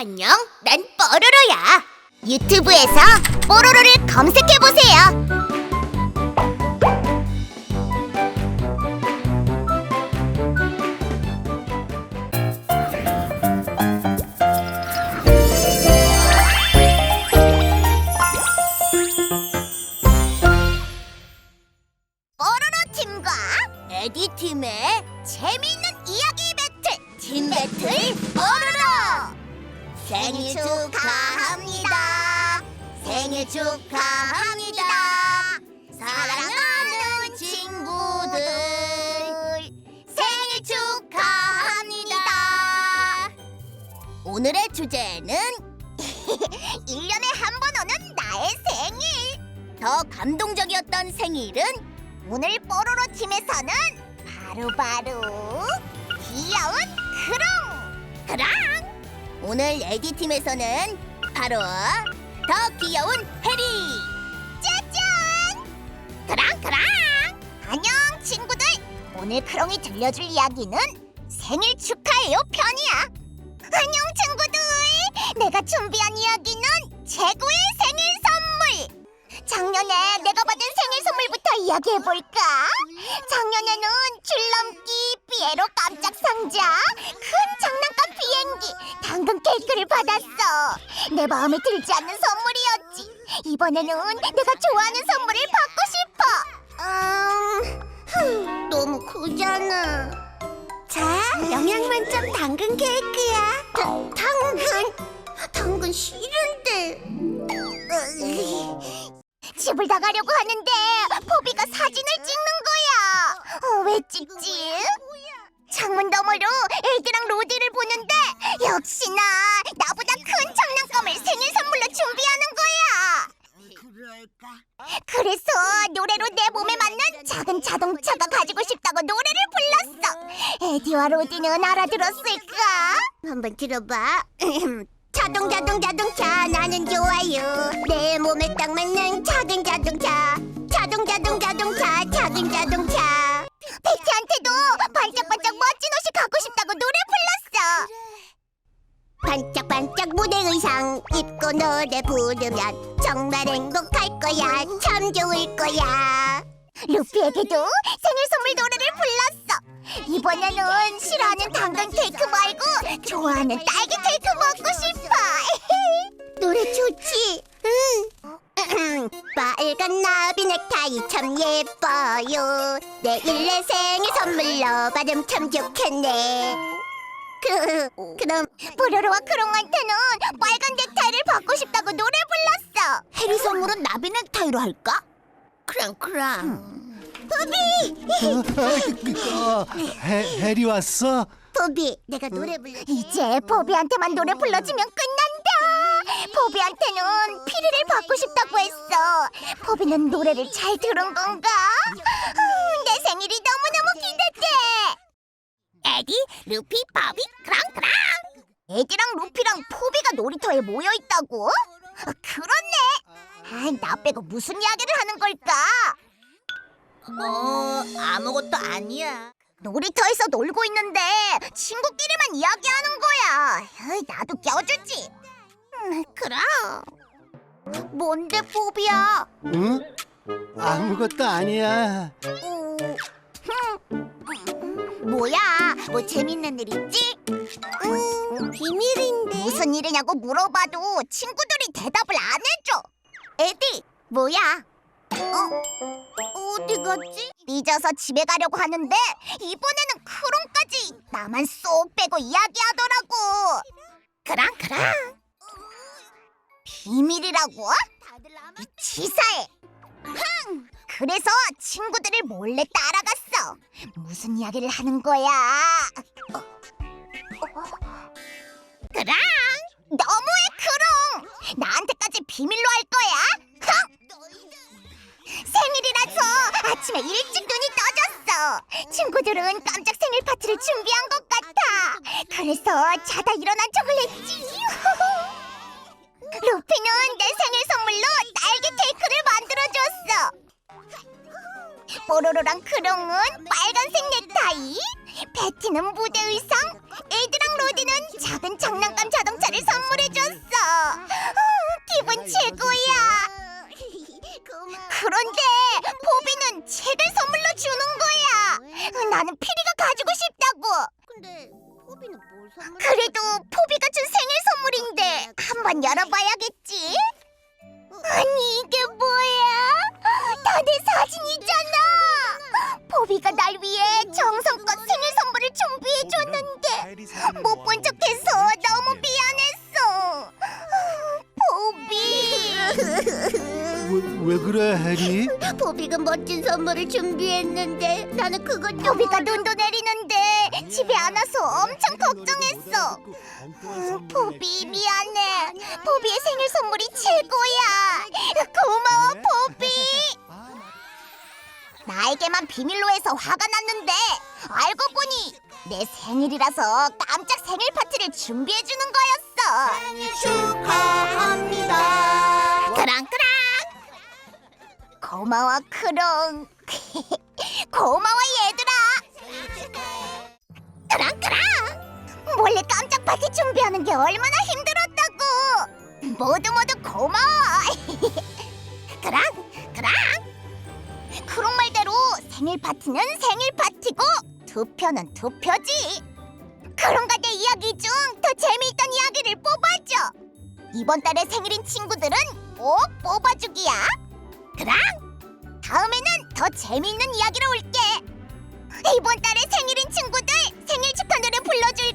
안녕, 난 뽀로로야. 유튜브에서 뽀로로를 검색해 보세요. 뽀로로 팀과 에디 팀의 재미있는 이야기 배틀 팀 배틀 뽀로로 생일 축하합니다. 생일 축하합니다. 사랑하는 친구들. 생일 축하합니다. 오늘의 주제는 1년에 한 번 오는 나의 생일. 더 감동적이었던 생일은 오늘 뽀로로 팀에서는 바로바로 귀여운 크롱. 크랑 오늘 에디 팀에서는 바로 더 귀여운 해리! 짜잔! 크랑 안녕 친구들! 오늘 크롱이 들려줄 이야기는 생일 축하해요 편이야! 안녕 친구들! 내가 준비한 이야기는 최고의 생일 선물! 작년에 내가 받은 생일 선물부터 이야기해볼까? 작년에는 줄넘기, 피에로 깜짝 상자, 큰 장난감 비행기, 당근 케이크를 받았어. 내 마음에 들지 않는 선물이었지. 이번에는 내가 좋아하는 선물을 받고 싶어. 음, 너무 크잖아. 자, 영양 만점 당근 케이크야. 다, 당근? 당근 싫은데. 집을 나가려고 하는데 포비가 사진을 찍는 거야. 어, 왜 찍지? 창문 너머로 애기랑 역시나 나보다 큰 장난감을 생일 선물로 준비하는 거야. 그래서 노래로 내 몸에 맞는 작은 자동차가 가지고 싶다고 노래를 불렀어. 에디와 로디는 알아들었을까? 한번 들어봐. 자동 자동 자동차 나는 좋아요 내 몸에 딱 맞는 작은 자동차 자동 자동 자동차 작은 자동차 입고 노래 부르면 정말 행복할 거야 참 좋을 거야 루피에게도 생일 선물 노래를 불렀어 이번에는 싫어하는 당근 케이크 말고 좋아하는 딸기 케이크 먹고 싶어. 노래 좋지? 응. 빨간 나비 넥타이 참 예뻐요. 내일 내 생일 선물로 받으면 참 좋겠네. 그, 그럼 뽀로로와 크롱한테는 빨간 넥타이를 받고 싶다고 노래 불렀어. 해리 선물은 나비 넥타이로 할까? 크랑크랑. 포비! 어, 해, 해리 왔어? 포비, 내가 노래 불러. 이제 포비한테만 노래 불러주면 끝난다. 포비한테는 피리를 받고 싶다고 했어. 포비는 노래를 잘 들은 건가? 음, 내 생일이 너무너무 기대돼. 에디, 루피, 바비, 크랑크랑. 에디랑 루피랑 포비가 놀이터에 모여 있다고? 아, 그렇네. 아, 나 빼고 무슨 이야기를 하는 걸까? 어, 아무것도 아니야. 놀이터에서 놀고 있는데 친구끼리만 이야기하는 거야. 에이, 나도 껴주지. 음, 그럼. 뭔데 포비야? 응? 아무것도 아니야. 음, 음, 뭐야? 뭐 재밌는 일 있지? 음, 비밀인데. 무슨 일이냐고 물어봐도 친구들이 대답을 안 해줘. 에디, 뭐야? 어? 어디 갔지? 삐져서 집에 가려고 하는데 이번에는 크롱까지 나만 쏙 빼고 이야기하더라고. 그랑 그랑. 비밀이라고? 이 치사해. 흥! 그래서 친구들을 몰래 따라갔어. 무슨 이야기를 하는 거야? 어, 그랑 너무해 크롱. 나한테까지 비밀로 할 거야? 흥! 생일이라서 아침에 일찍 눈이 떠졌어. 친구들은 깜짝 생일 파티를 준비한 것 같아. 그래서 자다 일어난 척을 했지. 루피는 내 생일 뽀로로랑 크롱은 빨간색 넥타이, 패티는 무대 의상, 에이드랑 로디는 작은 장난감 자동차를 선물해줬어. 아, 기분 최고야. 그런데 보비는 책을 선물로 주는 거야. 나는 피리가 가지고 싶다고. 근데 포비는 뭘 선물? 그래도 포비가 준 생일 선물인데 한번 열어봐야겠지. 아니 이게 뭐야? 다 내 사진이잖아. 보비가 날 위해 정성껏 생일 선물을 준비해줬는데 못 본 척해서 너무 미안했어. 보비. 왜, 왜 그래 해리? 보비가 멋진 선물을 준비했는데 나는 그것 보비가 눈도 내리는데 집에 안 와서 엄청 걱정했어. 보비 미안해. 보비의 생일 선물이 최고야. 고마워 보비. 나에게만 비밀로 해서 화가 났는데 알고 보니 내 생일이라서 깜짝 생일 파티를 준비해 주는 거였어. 생일 축하합니다. 그랑그랑. 고마워 크롱. 고마워 얘들아. 그랑그랑. 몰래 깜짝 파티 준비하는 게 얼마나 힘들었다고. 모두 모두 고마워. 생일 파티는 생일 파티고 투표는 투표지. 크롱과 내 이야기 중 더 재미있던 이야기를 뽑아줘. 이번 달의 생일인 친구들은 꼭 뽑아주기야. 그랑 다음에는 더 재미있는 이야기로 올게. 이번 달의 생일인 친구들 생일 축하 노래 불러줄